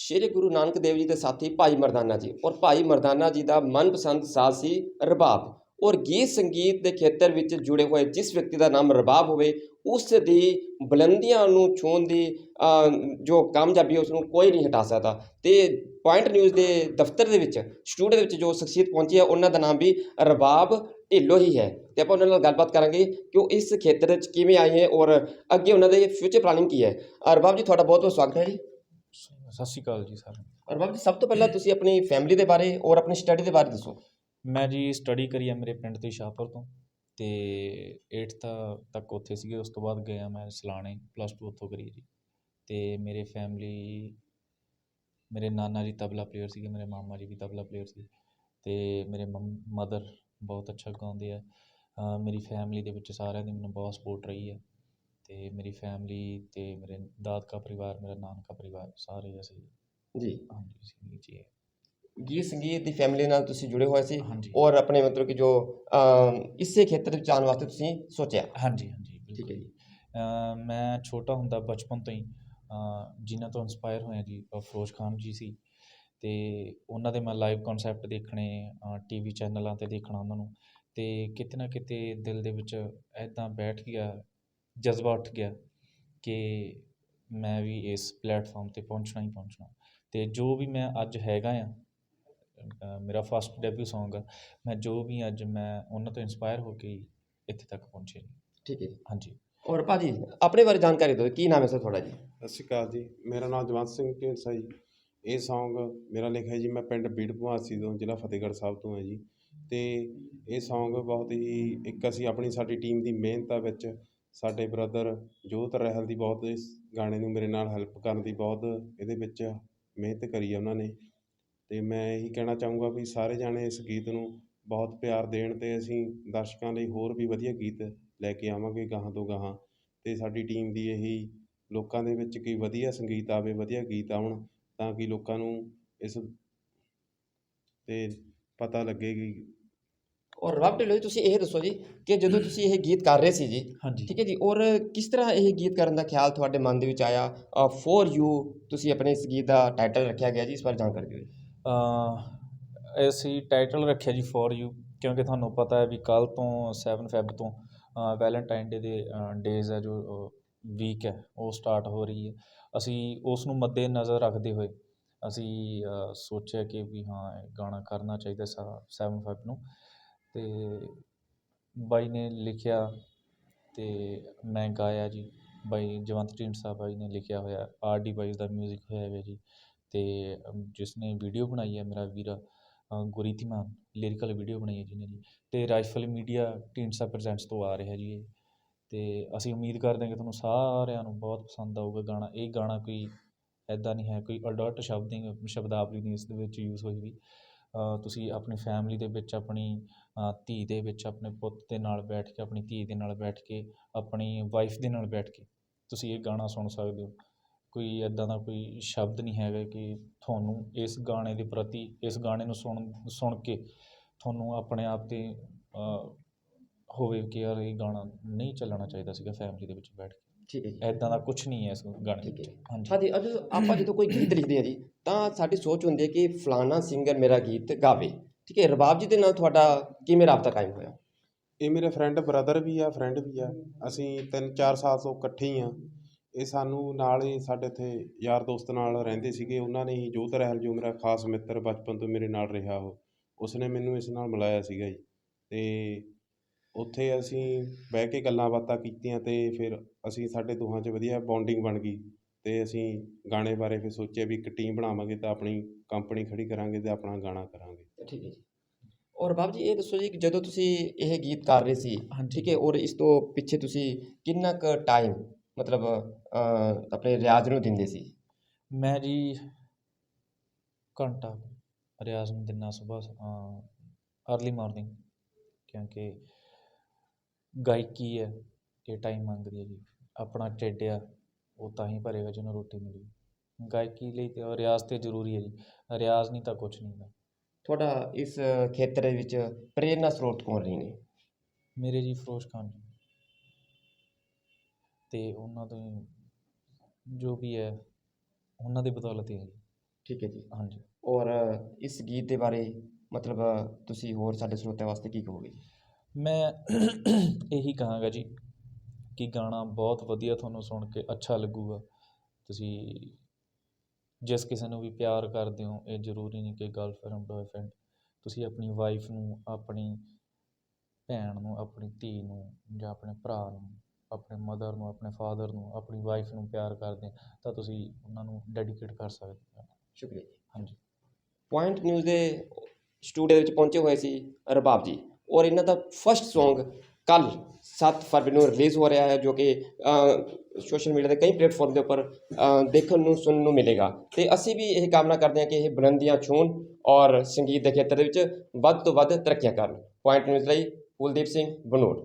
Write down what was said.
ਸ਼੍ਰੀ ਗੁਰੂ ਨਾਨਕ ਦੇਵ ਜੀ ਦੇ ਸਾਥੀ ਭਾਈ ਮਰਦਾਨਾ ਜੀ। ਔਰ ਭਾਈ ਮਰਦਾਨਾ ਜੀ ਦਾ ਮਨਪਸੰਦ ਸਾਜ਼ ਸੀ ਰਬਾਬ। ਔਰ ਗੀਤ ਸੰਗੀਤ ਦੇ ਖੇਤਰ ਵਿੱਚ ਜੁੜੇ ਹੋਏ ਜਿਸ ਵਿਅਕਤੀ ਦਾ ਨਾਮ ਰਬਾਬ ਹੋਵੇ, ਉਸ ਦੀ ਬੁਲੰਦੀਆਂ ਨੂੰ ਛੂਹਣ ਦੀ ਜੋ ਕਾਮਯਾਬੀ ਹੈ ਉਸ ਨੂੰ ਕੋਈ ਨਹੀਂ ਹਟਾ ਸਕਦਾ। ਤੇ ਪੁਆਇੰਟ ਨਿਊਜ਼ ਦੇ ਦਫ਼ਤਰ ਦੇ ਵਿੱਚ, ਸਟੂਡੀਓ ਦੇ ਵਿੱਚ ਜੋ ਸ਼ਖਸੀਅਤ ਪਹੁੰਚੀ ਹੈ, ਉਹਨਾਂ ਦਾ ਨਾਮ ਵੀ ਰਬਾਬ ਢਿੱਲੋਂ ਹੀ ਹੈ। ਤੇ ਆਪਾਂ ਉਹਨਾਂ ਨਾਲ ਗੱਲਬਾਤ ਕਰਾਂਗੇ ਕਿ ਉਹ ਇਸ ਖੇਤਰ ਵਿੱਚ ਕਿਵੇਂ ਆਏ ਹੈ ਔਰ ਅੱਗੇ ਉਹਨਾਂ ਦੇ ਫਿਊਚਰ ਪਲਾਨਿੰਗ ਕੀ ਹੈ। ਰਬਾਬ ਜੀ, ਤੁਹਾਡਾ ਬਹੁਤ ਬਹੁਤ ਸਵਾਗਤ ਹੈ ਜੀ। ਸਤਿ ਸ਼੍ਰੀ ਅਕਾਲ ਜੀ ਸਾਰਿਆਂ ਨੂੰ। ਰਬਾਬ ਜੀ ਸਭ ਤੋਂ ਪਹਿਲਾਂ ਤੁਸੀਂ ਆਪਣੀ ਫੈਮਿਲੀ ਦੇ ਬਾਰੇ ਔਰ ਆਪਣੀ ਸਟੱਡੀ ਦੇ ਬਾਰੇ ਦੱਸੋ। ਮੈਂ ਜੀ ਸਟੱਡੀ ਕਰੀ ਆ ਮੇਰੇ ਪਿੰਡ ਤੋਂ ਸ਼ਾਹਪੁਰ ਤੋਂ ਤੇ 8th ਤੱਕ ਉੱਥੇ ਸੀਗੇ ਉਸ ਤੋਂ ਬਾਅਦ ਗਿਆ ਮੈਂ ਸਲਾਣੇ ਪਲੱਸ 2 ਉੱਥੋਂ ਕਰੀ ਜੀ। ਤੇ ਮੇਰੇ ਫੈਮਿਲੀ ਮੇਰੇ ਨਾਨਾ ਜੀ ਤਬਲਾ ਪਲੇਅਰ ਸੀਗੇ ਮੇਰੇ ਮਾਮਾ ਜੀ ਵੀ ਤਬਲਾ ਪਲੇਅਰ ਸੀ। ਤੇ ਮੇਰੇ ਮਦਰ ਬਹੁਤ ਅੱਛਾ ਗਾਉਂਦੇ ਆ। ਮੇਰੀ ਫੈਮਿਲੀ ਦੇ ਵਿੱਚ ਸਾਰਿਆਂ ਦੀ ਮੈਨੂੰ ਬਹੁਤ ਸਪੋਰਟ ਰਹੀ ਹੈ ਤੇ ਮੇਰੀ ਫੈਮਿਲੀ ਤੇ ਮੇਰੇ ਦਾਦਕਾ ਪਰਿਵਾਰ ਮੇਰਾ ਨਾਨਕਾ ਪਰਿਵਾਰ ਸਾਰੇ ਅਸੀਂ ਜੀ। ਹਾਂਜੀ ਸੀ ਜੀ ਗੀਤ ਸੰਗੀਤ ਦੀ ਫੈਮਿਲੀ ਨਾਲ ਤੁਸੀਂ ਜੁੜੇ ਹੋਏ ਸੀ ਹਾਂਜੀ। ਔਰ ਆਪਣੇ ਮਤਲਬ ਕਿ ਜੋ ਅਮ, ਇਸੇ ਖੇਤਰ ਵਿੱਚ ਆਉਣ ਵਾਸਤੇ ਤੁਸੀਂ ਸੋਚਿਆ? ਹਾਂਜੀ ਹਾਂਜੀ ਠੀਕ ਹੈ ਜੀ। ਮੈਂ ਛੋਟਾ ਹੁੰਦਾ ਬਚਪਨ ਤੋਂ ਹੀ ਜਿਨ੍ਹਾਂ ਤੋਂ ਇਨਸਪਾਇਰ ਹੋਇਆ ਜੀ ਅ, ਫਿਰੋਜ਼ ਖਾਨ ਜੀ ਸੀ ਤੇ ਉਹਨਾਂ ਦੇ ਮੈਂ ਲਾਈਵ ਕਨਸੈਪਟ ਦੇਖਣੇ ਟੀਵੀ ਚੈਨਲਾਂ ਤੇ ਦੇਖਣਾ ਉਹਨਾਂ ਨੂੰ ਤੇ ਕਿਤੇ ਨਾ ਕਿਤੇ ਦਿਲ ਦੇ ਵਿੱਚ ਐਦਾਂ ਬੈਠ ਗਿਆ ਜਜ਼ਬਾ ਉੱਠ ਗਿਆ ਕਿ ਮੈਂ ਵੀ ਇਸ ਪਲੇਟਫਾਰਮ ਤੇ ਪਹੁੰਚਣਾ ਹੀ ਪਹੁੰਚਣਾ। ਤੇ ਜੋ ਵੀ ਮੈਂ ਅੱਜ ਹੈਗਾ ਆ ਮੇਰਾ ਫਸਟ ਡੈਬਿਊ Song ਆ ਮੈਂ ਜੋ ਵੀ ਅੱਜ ਮੈਂ ਉਹਨਾਂ ਤੋਂ ਇਨਸਪਾਇਰ ਹੋ ਕੇ ਇੱਥੇ ਤੱਕ ਪਹੁੰਚਿਆ ਜੀ ਠੀਕ ਹੈ ਹਾਂਜੀ। ਔਰ ਭਾਜੀ ਆਪਣੇ ਬਾਰੇ ਜਾਣਕਾਰੀ ਦਿਓ ਕੀ ਨਾਮ ਹੈ ਸਰ ਤੁਹਾਡਾ ਜੀ? ਸਤਿ ਸ਼੍ਰੀ ਅਕਾਲ ਜੀ ਮੇਰਾ ਨਾਮ ਜਵੰਤ ਸਿੰਘ ਢੀਂਡਸਾ ਜੀ। ਇਹ Song ਮੇਰਾ ਲਿਖਿਆ ਜੀ ਮੈਂ ਪਿੰਡ ਬੀੜ ਭਵਾਸੀ ਤੋਂ ਜ਼ਿਲ੍ਹਾ ਫਤਿਹਗੜ੍ਹ ਸਾਹਿਬ ਤੋਂ ਹੈ ਜੀ। ਤੇ ਇਹ Song ਬਹੁਤ ਹੀ ਇੱਕ ਅਸੀਂ ਆਪਣੀ ਸਾਡੀ ਟੀਮ ਦੀ ਮਿਹਨਤਾਂ ਵਿੱਚ ਸਾਡੇ ਬ੍ਰਦਰ ਜੋਤ ਰਹਿਲ ਦੀ ਬਹੁਤ ਇਸ ਗਾਣੇ ਨੂੰ ਮੇਰੇ ਨਾਲ ਹੈਲਪ ਕਰਨ ਦੀ ਬਹੁਤ ਇਹਦੇ ਵਿੱਚ ਮਿਹਨਤ ਕਰੀ ਹੈ ਉਹਨਾਂ ਨੇ। ਅਤੇ ਮੈਂ ਇਹੀ ਕਹਿਣਾ ਚਾਹੂੰਗਾ ਵੀ ਸਾਰੇ ਜਾਣੇ ਇਸ ਗੀਤ ਨੂੰ ਬਹੁਤ ਪਿਆਰ ਦੇਣ ਅਤੇ ਅਸੀਂ ਦਰਸ਼ਕਾਂ ਲਈ ਹੋਰ ਵੀ ਵਧੀਆ ਗੀਤ ਲੈ ਕੇ ਆਵਾਂਗੇ ਗਾਹਾਂ ਤੋਂ ਗਾਹਾਂ। ਅਤੇ ਸਾਡੀ ਟੀਮ ਦੀ ਇਹੀ ਲੋਕਾਂ ਦੇ ਵਿੱਚ ਕੀ ਵਧੀਆ ਸੰਗੀਤ ਆਵੇ, ਵਧੀਆ ਗੀਤ ਆਉਣ ਤਾਂ ਕਿ ਲੋਕਾਂ ਨੂੰ ਇਸ ਤੇ ਪਤਾ ਲੱਗੇ ਕਿ ਔਰ ਰਬਾਬ ਢਿੱਲੋਂ ਜੀ ਤੁਸੀਂ ਇਹ ਦੱਸੋ ਜੀ ਕਿ ਜਦੋਂ ਤੁਸੀਂ ਇਹ ਗੀਤ ਕਰ ਰਹੇ ਸੀ ਜੀ ਹਾਂਜੀ। ਠੀਕ ਹੈ ਜੀ ਔਰ ਕਿਸ ਤਰ੍ਹਾਂ ਇਹ ਗੀਤ ਕਰਨ ਦਾ ਖਿਆਲ ਤੁਹਾਡੇ ਮਨ ਦੇ ਵਿੱਚ ਆਇਆ? ਫॉर ਯੂ ਤੁਸੀਂ ਆਪਣੇ ਇਸ ਗੀਤ ਦਾ ਟਾਈਟਲ ਰੱਖਿਆ ਗਿਆ ਜੀ ਇਸ ਬਾਰੇ ਜਾਣਕਾਰੀ ਦਿਓ ਜੀ। ਅ ਅਸੀਂ ਟਾਈਟਲ ਰੱਖਿਆ ਜੀ ਫॉर ਯੂ ਕਿਉਂਕਿ ਤੁਹਾਨੂੰ ਪਤਾ ਹੈ ਵੀ ਕੱਲ ਤੋਂ 7 ਫੈਬ ਤੋਂ ਵੈਲੈਂਟਾਈਨ ਡੇ ਦੇ ਡੇਜ਼ ਹੈ ਜੋ ਵੀਕ ਹੈ ਉਹ ਸਟਾਰਟ ਹੋ ਰਹੀ ਹੈ। ਅਸੀਂ ਉਸ ਨੂੰ ਮੱਦੇ ਨਜ਼ਰ ਰੱਖਦੇ ਹੋਏ ਅਸੀਂ ਸੋਚਿਆ ਕਿ ਵੀ ਹਾਂ ਇਹ ਗਾਣਾ ਕਰਨਾ ਚਾਹੀਦਾ 7 ਫੈਬ ਨੂੰ। ਅਤੇ ਬਾਈ ਨੇ ਲਿਖਿਆ ਅਤੇ ਮੈਂ ਗਾਇਆ ਜੀ। ਬਾਈ ਜਵੰਤ ਢੀਂਡਸਾ ਬਾਈ ਨੇ ਲਿਖਿਆ ਹੋਇਆ ਆਰ ਡੀ ਬਾਈ ਦਾ ਮਿਊਜ਼ਿਕ ਹੋਇਆ ਹੋਇਆ ਜੀ। ਅਤੇ ਅਮ, ਜਿਸ ਨੇ ਵੀਡੀਓ ਬਣਾਈ ਹੈ ਮੇਰਾ ਵੀਰਾ ਅ, ਗੁਰੀਤੀਮਾਨ ਲਿਰਿਕਲ ਵੀਡੀਓ ਬਣਾਈ ਹੈ ਜਿਹਨੇ ਜੀ। ਅਤੇ ਰਾਈਫਲ ਮੀਡੀਆ ਢੀਂਡਸਾ ਪ੍ਰੈਜ਼ੈਂਟਸ ਤੋਂ ਆ ਰਿਹਾ ਜੀ ਇਹ। ਅਤੇ ਅਸੀਂ ਉਮੀਦ ਕਰਦੇ ਹਾਂ ਕਿ ਤੁਹਾਨੂੰ ਸਾਰਿਆਂ ਨੂੰ ਬਹੁਤ ਪਸੰਦ ਆਊਗਾ ਗਾਣਾ। ਇਹ ਗਾਣਾ ਕੋਈ ਇੱਦਾਂ ਨਹੀਂ ਹੈ ਕੋਈ ਅਡਲਟ ਸ਼ਬਦ ਸ਼ਬਦਾਵਲੀ ਨਹੀਂ ਇਸ ਦੇ ਵਿੱਚ ਯੂਜ਼ ਹੋਈ ਵੀ। ਤੁਸੀਂ ਆਪਣੀ ਫੈਮਿਲੀ ਦੇ ਵਿੱਚ ਆਪਣੀ ਧੀ ਦੇ ਵਿੱਚ ਆਪਣੇ ਪੁੱਤ ਦੇ ਨਾਲ ਬੈਠ ਕੇ, ਆਪਣੀ ਧੀ ਦੇ ਨਾਲ ਬੈਠ ਕੇ, ਆਪਣੀ ਵਾਈਫ ਦੇ ਨਾਲ ਬੈਠ ਕੇ ਤੁਸੀਂ ਇਹ ਗਾਣਾ ਸੁਣ ਸਕਦੇ ਹੋ। ਕੋਈ ਐਦਾਂ ਦਾ ਕੋਈ ਸ਼ਬਦ ਨਹੀਂ ਹੈਗਾ ਕਿ ਤੁਹਾਨੂੰ ਇਸ ਗਾਣੇ ਦੇ ਪ੍ਰਤੀ, ਇਸ ਗਾਣੇ ਨੂੰ ਸੁਣ ਸੁਣ ਕੇ ਤੁਹਾਨੂੰ ਆਪਣੇ ਆਪ ਤੇ ਹੋਵੇ ਕਿ ਯਾਰ ਇਹ ਗਾਣਾ ਨਹੀਂ ਚੱਲਣਾ ਚਾਹੀਦਾ ਸੀਗਾ ਫੈਮਿਲੀ ਦੇ ਵਿੱਚ ਬੈਠ ਕੇ। ਠੀਕ ਹੈ ਜੀ। ਐਦਾਂ ਦਾ ਕੁਝ ਨਹੀਂ ਹੈ ਇਸ ਗਾਣੇ ਠੀਕ ਵਿੱਚ। ਹੈ। ਹਾਂਜੀ। ਹਾਂਜੀ ਅੱਜ ਆਪਾਂ ਜਦੋਂ ਕੋਈ ਗੀਤ ਲਿਖਦੇ ਹਾਂ ਜੀ ਤਾਂ ਸਾਡੀ ਸੋਚ ਹੁੰਦੀ ਹੈ ਕਿ ਫਲਾਣਾ ਸਿੰਗਰ ਮੇਰਾ ਗੀਤ ਗਾਵੇ। ਠੀਕ ਹੈ ਰਬਾਬ ਜੀ ਦੇ ਨਾਲ ਤੁਹਾਡਾ ਕਿਵੇਂ ਰਾਬਤਾ ਕਾਇਮ ਹੋਇਆ? ਇਹ ਮੇਰੇ ਫਰੈਂਡ ਬ੍ਰਦਰ ਵੀ ਆ ਫਰੈਂਡ ਵੀ ਆ। ਅਸੀਂ 3-4 ਸਾਲ ਤੋਂ ਇਕੱਠੇ ਹੀ ਆ ਇਹ ਸਾਨੂੰ ਨਾਲ ਹੀ ਸਾਡੇ ਇੱਥੇ ਯਾਰ ਦੋਸਤ ਨਾਲ ਰਹਿੰਦੇ ਸੀਗੇ। ਉਹਨਾਂ ਨੇ ਹੀ ਜੋਤ ਰਹਿਲ ਜੋ ਮੇਰਾ ਖਾਸ ਮਿੱਤਰ ਬਚਪਨ ਤੋਂ ਮੇਰੇ ਨਾਲ ਰਿਹਾ ਉਹ। ਉਸਨੇ ਮੈਨੂੰ ਇਸ ਨਾਲ ਮਿਲਾਇਆ ਸੀਗਾ ਜੀ। ਤੇ ਉੱਥੇ ਅਸੀਂ ਬਹਿ ਕੇ ਗੱਲਾਂ ਬਾਤਾਂ ਕੀਤੀਆਂ ਤੇ ਫਿਰ ਅਸੀਂ ਸਾਡੇ ਦੋਹਾਂ 'ਚ ਵਧੀਆ ਬੌਂਡਿੰਗ ਬਣ ਗਈ ਤੇ ਅਸੀਂ ਗਾਣੇ ਬਾਰੇ ਫਿਰ ਸੋਚਿਆ ਵੀ ਇੱਕ ਟੀਮ ਬਣਾਵਾਂਗੇ ਤਾਂ ਆਪਣੀ ਕੰਪਨੀ ਖੜੀ ਕਰਾਂਗੇ ਤੇ ਆਪਣਾ ਗਾਣਾ ਕਰਾਂਗੇ। ਠੀਕ ਹੈ ਜੀ। ਔਰ ਬਾਬ ਜੀ ਇਹ ਦੱਸੋ ਜੀ ਕਿ ਜਦੋਂ ਤੁਸੀਂ ਇਹ ਗੀਤ ਕਰ ਰਹੇ ਸੀ ਹਾਂਜੀ। ਠੀਕ ਹੈ ਔਰ ਇਸ ਤੋਂ ਪਿੱਛੇ ਤੁਸੀਂ ਕਿੰਨਾ ਕੁ ਟਾਈਮ ਮਤਲਬ ਆਪਣੇ ਰਿਆਜ਼ ਨੂੰ ਦਿੰਦੇ ਸੀ? ਮੈਂ ਜੀ ਘੰਟਾ ਰਿਆਜ਼ ਨੂੰ ਦਿੰਦਾ ਸਵੇਰ ਅਰਲੀ ਮਾਰਨਿੰਗ ਕਿਉਂਕਿ ਗਾਇਕੀ ਹੈ ਇਹ ਟਾਈਮ ਮੰਗਦੀ ਹੈ ਜੀ। ਆਪਣਾ ਢਿੱਡ ਆ ਉਹ ਤਾਂ ਹੀ ਭਰੇਗਾ ਜਿਹਨੂੰ ਰੋਟੀ ਮਿਲੀ। ਗਾਇਕੀ ਲਈ ਤੇ ਰਿਆਜ਼ ਤੇ ਜ਼ਰੂਰੀ ਹੈ ਜੀ। ਰਿਆਜ਼ ਨਹੀਂ ਤਾਂ ਕੁਝ ਨਹੀਂ ਗਾ ਤੁਹਾਡਾ ਇਸ ਖੇਤਰ ਵਿੱਚ ਪ੍ਰੇਰਨਾ ਸਰੋਤ ਕੌਣ ਰਹੇ ਨੇ? ਮੇਰੇ ਜੀ ਫਿਰੋਜ਼ ਖਾਨ ਜੀ। ਤੇ ਉਹਨਾਂ ਤੋਂ ਹੀ ਜੋ ਵੀ ਹੈ ਉਹਨਾਂ ਦੀ ਬਦੌਲਤ ਹੀ ਹੈ ਜੀ। ਠੀਕ ਹੈ ਜੀ। ਹਾਂਜੀ। ਔਰ ਇਸ ਗੀਤ ਦੇ ਬਾਰੇ ਮਤਲਬ ਤੁਸੀਂ ਹੋਰ ਸਾਡੇ ਸਰੋਤਿਆਂ ਵਾਸਤੇ ਕੀ ਕਹੋਗੇ ਜੀ? ਮੈਂ ਇਹੀ ਕਹਾਂਗਾ ਜੀ ਕਿ ਗਾਣਾ ਬਹੁਤ ਵਧੀਆ ਤੁਹਾਨੂੰ ਸੁਣ ਕੇ ਅੱਛਾ ਲੱਗੂਗਾ। ਤੁਸੀਂ ਜਿਸ ਕਿਸੇ ਨੂੰ ਵੀ ਪਿਆਰ ਕਰਦੇ ਹੋ ਇਹ ਜ਼ਰੂਰੀ ਨਹੀਂ ਕਿ ਗਰਲਫ੍ਰੈਂਡ ਬॉयਫ੍ਰੈਂਡ ਤੁਸੀਂ ਆਪਣੀ ਵਾਈਫ ਨੂੰ ਆਪਣੀ ਭੈਣ ਨੂੰ ਆਪਣੀ ਧੀ ਨੂੰ ਜਾਂ ਆਪਣੇ ਭਰਾ ਨੂੰ ਆਪਣੇ ਮਦਰ ਨੂੰ ਆਪਣੇ ਫਾਦਰ ਨੂੰ ਆਪਣੀ ਵਾਈਫ ਨੂੰ ਪਿਆਰ ਕਰਦੇ ਤਾਂ ਤੁਸੀਂ ਉਹਨਾਂ ਨੂੰ ਡੈਡੀਕੇਟ ਕਰ ਸਕਦੇ ਹੋ। ਸ਼ੁਕਰੀਆ ਜੀ। ਹਾਂਜੀ। ਪੁਆਇੰਟ ਨਿਊਜ਼ ਦੇ ਸਟੂਡੀਓ ਦੇ ਵਿੱਚ ਪਹੁੰਚੇ ਹੋਏ ਸੀ ਰਬਾਬ ਜੀ। ਔਰ ਇਹਨਾਂ ਦਾ ਫਸਟ Song ਕੱਲ 7 ਫਰਵਰੀ ਨੂੰ ਰਿਲੀਜ਼ ਹੋ ਰਿਹਾ ਹੈ, ਜੋ ਕਿ ਸੋਸ਼ਲ ਮੀਡੀਆ ਦੇ ਕਈ ਪਲੇਟਫਾਰਮ ਦੇ ਉੱਪਰ ਦੇਖਣ ਨੂੰ, ਸੁਣਨ ਨੂੰ ਮਿਲੇਗਾ। ਤੇ ਅਸੀਂ ਵੀ ਇਹ ਕਾਮਨਾ ਕਰਦੇ ਹਾਂ ਕਿ ਇਹ ਬੁਲੰਦੀਆਂ ਛੂਹਣ ਔਰ ਸੰਗੀਤ ਦੇ ਖੇਤਰ ਦੇ ਵਿੱਚ ਵੱਧ ਤੋਂ ਵੱਧ ਤਰੱਕੀਆਂ ਕਰਨ। ਪੁਆਇੰਟ ਨਿਊਜ਼ ਲਈ ਕੁਲਦੀਪ ਸਿੰਘ ਬਨੋੜ